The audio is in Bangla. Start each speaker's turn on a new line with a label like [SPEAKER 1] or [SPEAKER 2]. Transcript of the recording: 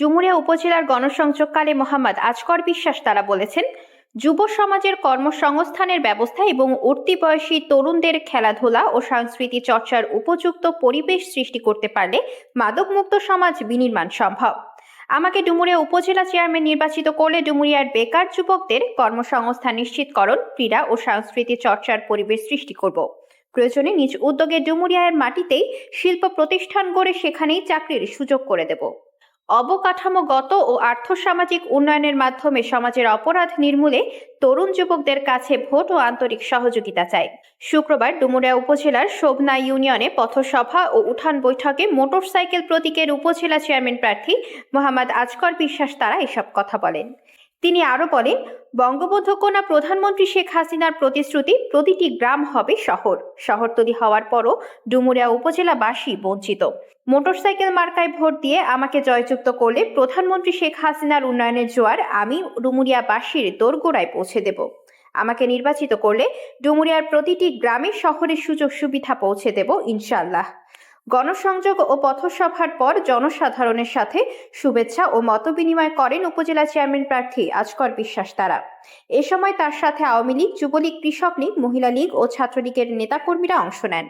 [SPEAKER 1] ডুমুরিয়া উপজেলার গণসংযোগকালে মোহাম্মদ আজকর বিশ্বাস তারা বলেছেন, যুব সমাজের কর্মসংস্থানের ব্যবস্থা এবং উঠতি বয়সী তরুণদের খেলাধুলা ও সংস্কৃতি চর্চার উপযুক্ত পরিবেশ সৃষ্টি করতে পারলে মাদকমুক্ত সমাজ বিনির্মাণ সম্ভব। আমাকে ডুমুরিয়া উপজেলা চেয়ারম্যান নির্বাচিত করলে ডুমুরিয়ার বেকার যুবকদের কর্মসংস্থান নিশ্চিতকরণ, ক্রীড়া ও সংস্কৃতি চর্চার পরিবেশ সৃষ্টি করব। প্রয়োজনে নিজ উদ্যোগে ডুমুরিয়ার মাটিতেই শিল্প প্রতিষ্ঠান গড়ে সেখানেই চাকরির সুযোগ করে দেব। অবকাঠামোগত ও আর্থসামাজিক উন্নয়নের মাধ্যমে সমাজের অপরাধ নির্মূলে তরুণ যুবকদের কাছে ভোট ও আন্তরিক সহযোগিতা চায় শুক্রবার ডুমুরিয়া উপজেলার শোভনা ইউনিয়নে পথসভা ও উঠান বৈঠকে মোটরসাইকেল প্রতীকের উপজেলা চেয়ারম্যান প্রার্থী মোহাম্মদ আজকর বিশ্বাস তারা এসব কথা বলেন। তিনি আরও বলেন বঙ্গবন্ধু কন্যা প্রধানমন্ত্রী শেখ হাসিনার প্রতিশ্রুতি প্রতিটি গ্রাম হবে শহর। শহরতলি হওয়ার পরও ডুমুরিয়া উপজেলাবাসী বঞ্চিত। মোটরসাইকেল মার্কায় ভোট দিয়ে আমাকে জয়যুক্ত করলে প্রধানমন্ত্রী শেখ হাসিনার উন্নয়নের জোয়ার আমি ডুমুরিয়াবাসীর দোরগোড়ায় পৌঁছে দেব। আমাকে নির্বাচিত করলে ডুমুরিয়ার প্রতিটি গ্রামে শহরের সুযোগ সুবিধা পৌঁছে দেব ইনশাআল্লাহ। গণসংযোগ ও পথসভার পর জনসাধারণের সাথে শুভেচ্ছা ও মতবিনিময় করেন উপজেলা চেয়ারম্যান প্রার্থী আজকর বিশ্বাস তারা। এ সময় তার সাথে আওয়ামী লীগ, যুবলীগ, কৃষক লীগ, মহিলা লীগ ও ছাত্রলীগের নেতাকর্মীরা অংশ নেন।